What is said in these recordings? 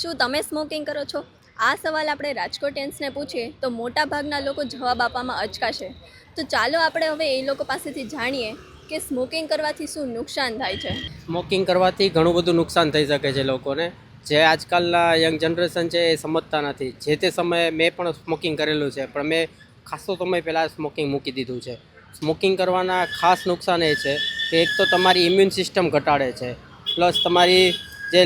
શું તમે સ્મોકિંગ કરો છો? આ સવાલ આપણે રાજકોટિયન્સને પૂછીએ તો મોટા ભાગના લોકો જવાબ આપવામાં અચકાશે. તો ચાલો આપણે હવે એ લોકો પાસેથી જાણીએ કે સ્મોકિંગ કરવાથી શું નુકસાન થાય છે. સ્મોકિંગ કરવાથી ઘણું બધું નુકસાન થઈ શકે છે લોકોને. જે આજકાલના યંગ જનરેશન છે એ સમજતા નથી. જે તે સમયે મેં પણ સ્મોકિંગ કરેલું છે, પણ મેં ખાસો સમય પહેલાં સ્મોકિંગ મૂકી દીધું છે. સ્મોકિંગ કરવાના ખાસ નુકસાન એ છે કે એક તો તમારી ઇમ્યુન સિસ્ટમ ઘટાડે છે. પ્લસ તમારી જે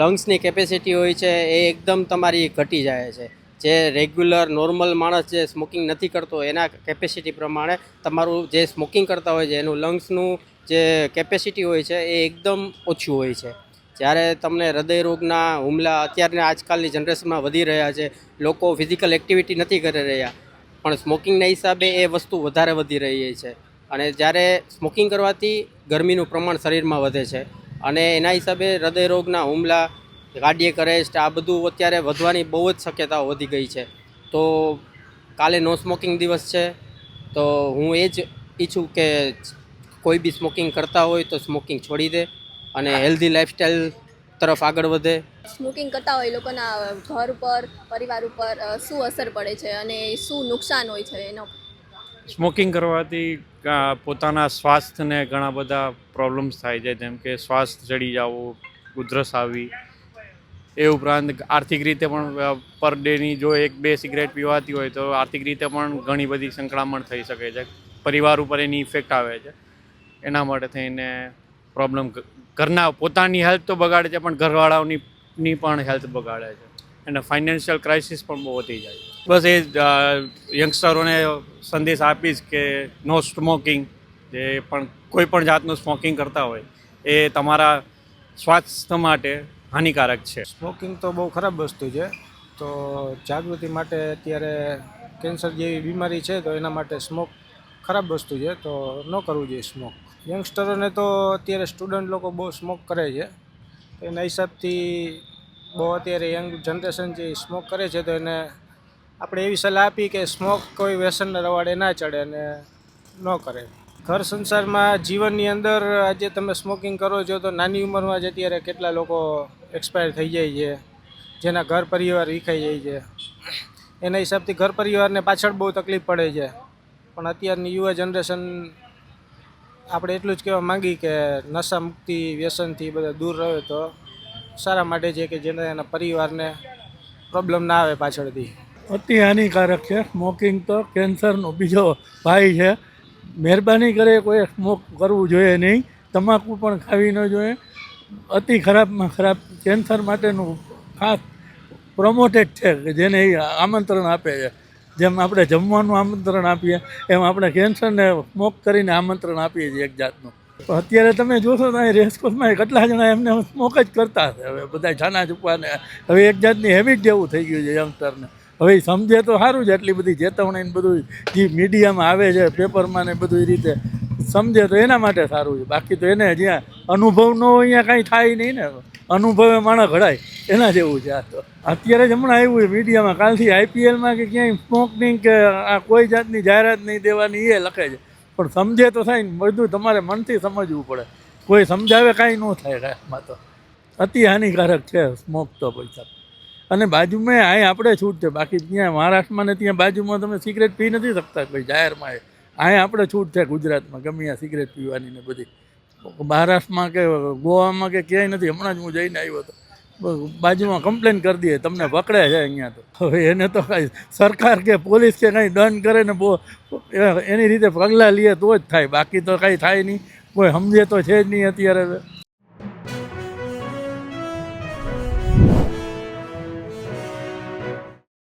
લંગ્સની કેપેસિટી હોય છે એ એકદમ તમારી ઘટી જાય છે. જે રેગ્યુલર નોર્મલ માણસ જે સ્મોકિંગ નથી કરતો, એના કેપેસિટી પ્રમાણે તમારું જે સ્મોકિંગ કરતા હોય છે, એનું લંગ્સનું જે કેપેસિટી હોય છે એ એકદમ ઓછું હોય છે. જ્યારે તમને હૃદય રોગના હુમલા અત્યારના આજકાલની જનરેશનમાં વધી રહ્યા છે, લોકો ફિઝિકલ એક્ટિવિટી નથી કરી રહ્યા, પણ સ્મોકિંગના હિસાબે એ વસ્તુ વધારે વધી રહી છે. અને જ્યારે સ્મોકિંગ કરવાથી ગરમીનું પ્રમાણ શરીરમાં વધે છે અને એના હિસાબે હૃદયરોગના હુમલા કાર્ડિયક અરેસ્ટ આ બધું અત્યારે વધવાની બહુ જ શક્યતાઓ વધી ગઈ છે. તો કાલે નો સ્મોકિંગ દિવસ છે, તો હું એ જ ઈચ્છું કે કોઈ બી સ્મોકિંગ કરતા હોય તો સ્મોકિંગ છોડી દે અને હેલ્ધી લાઈફસ્ટાઈલ તરફ આગળ વધે. સ્મોકિંગ કરતા હોય એ લોકોના ઘર ઉપર, પરિવાર ઉપર શું અસર પડે છે અને શું નુકસાન હોય છે એનો સ્મોકિંગ કરવાથી પોતાના સ્વાસ્થ્યને ઘણા બધા પ્રોબ્લેમ્સ થાય છે, જેમ કે શ્વાસ ચડી જવું, ઉધરસ આવી. એ ઉપરાંત આર્થિક રીતે પણ પર ડેની જો એક, બે સિગરેટ પીવાતી હોય તો આર્થિક રીતે પણ ઘણી બધી સંકળામણ થઈ શકે છે. પરિવાર ઉપર એની ઇફેક્ટ આવે છે. એના માટે થઈને પ્રોબ્લેમ ઘરના પોતાની હેલ્થ તો બગાડે છે, પણ ઘરવાળાઓની પણ હેલ્થ બગાડે છે. અને ફાઇનાન્શિયલ ક્રાઇસિસ પણ બહુ વધી જાય બસ એ યંગસ્ટરોને સંદેશ આપીશ કે નો સ્મોકિંગ જે પણ કોઈ પણ જાતનું સ્મોકિંગ કરતા હોય, એ તમારા સ્વાસ્થ્ય માટે હાનિકારક છે. સ્મોકિંગ તો બહુ ખરાબ વસ્તુ છે. તો જાગૃતિ માટે અત્યારે કેન્સર જેવી બીમારી છે, તો એના માટે સ્મોક ખરાબ વસ્તુ છે. તો ન કરવું જોઈએ સ્મોક યંગસ્ટરોને તો અત્યારે સ્ટુડન્ટ લોકો બહુ સ્મોક કરે છે. એના હિસાબથી બહુ અત્યારે યંગ જનરેશન જે સ્મોક કરે છે તો એને આપણે એવી સલાહ આપી કે સ્મોક કોઈ વ્યસન રવાડે ના ચડે અને ન કરે. ઘર સંસારમાં જીવનની અંદર આજે તમે સ્મોકિંગ કરો છો તો નાની ઉંમરમાં જ અત્યારે કેટલા લોકો એક્સપાયર થઈ જાય છે, જેના ઘર પરિવાર વિખાઈ જાય છે. એના હિસાબથી ઘર પરિવારને પાછળ બહુ તકલીફ પડે છે. પણ અત્યારની યુવા જનરેશન આપણે એટલું જ કહેવા માંગી કે નશા મુક્તિ વ્યસનથી બધા દૂર રહે તો સારા માટે છે કે જેને એના પરિવારને પ્રોબ્લેમ ના આવે પાછળથી. અતિ હાનિકારક છે. સ્મોકિંગ તો કેન્સરનો બીજો ભાઈ છે. મહેરબાની કરે, કોઈ સ્મોક કરવું જોઈએ નહીં. તમાકુ પણ ખાવી ન જોઈએ. અતિ ખરાબમાં ખરાબ કેન્સર માટેનું ખાસ પ્રમોટેડ છે કે જેને એ આમંત્રણ આપે છે. જેમ આપણે જમવાનું આમંત્રણ આપીએ, એમ આપણે કેન્સરને સ્મોક કરીને આમંત્રણ આપીએ છીએ એક જાતનું. અત્યારે તમે જોશો તો અહીં રેસકોર્સમાં કેટલા જણા એમને સ્મોક જ કરતા હશે. હવે બધા છાના છુપાને. હવે એક જાતની હેબિટ જેવું થઈ ગયું છે યંગસ્ટરને હવે સમજે તો સારું છે એટલી બધી ચેતવણી ને બધું જે મીડિયામાં આવે છે પેપરમાં ને બધું એ રીતે સમજે તો એના માટે સારું છે. બાકી તો એને જ્યાં અનુભવ ન હોય અહીંયા કાંઈ થાય નહીં ને. અનુભવે માણસ ઘડાય. એના જેવું છે આ તો. અત્યારે જ હમણાં આવ્યું છે મીડિયામાં કાલથી આઈપીએલમાં કે ક્યાંય સ્મોકની કે આ કોઈ જાતની જાહેરાત નહીં દેવાની એ લખે છે. પણ સમજે તો થાય ને બધું તમારે મનથી સમજવું પડે. કોઈ સમજાવે કાંઈ ન થાય લાઈફમાં તો. અતિ હાનિકારક છે સ્મોક તો પૈસા. અને બાજુમાં અહીં આપણે છૂટ છે. બાકી ત્યાં મહારાષ્ટ્રમાં ને ત્યાં બાજુમાં તમે સિગરેટ પી નથી શકતા કોઈ જાહેરમાં. એ અહીં આપણે છૂટ છે ગુજરાતમાં, ગમે આ સિગરેટ પીવાની ને બધી. મહારાષ્ટ્રમાં કે ગોવામાં કે ક્યાંય નથી. હમણાં જ હું જઈને આવ્યો હતો. બાજુમાં કમ્પ્લેન કરી દઈએ, તમને પકડે છે અહીંયા તો. હવે એને તો કાંઈ સરકાર કે પોલીસ કે કાંઈ દંડ કરે ને બહુ એની રીતે પગલાં લઈએ તો જ થાય. બાકી તો કાંઈ થાય નહીં. કોઈ સમજે તો છે જ નહીં અત્યારે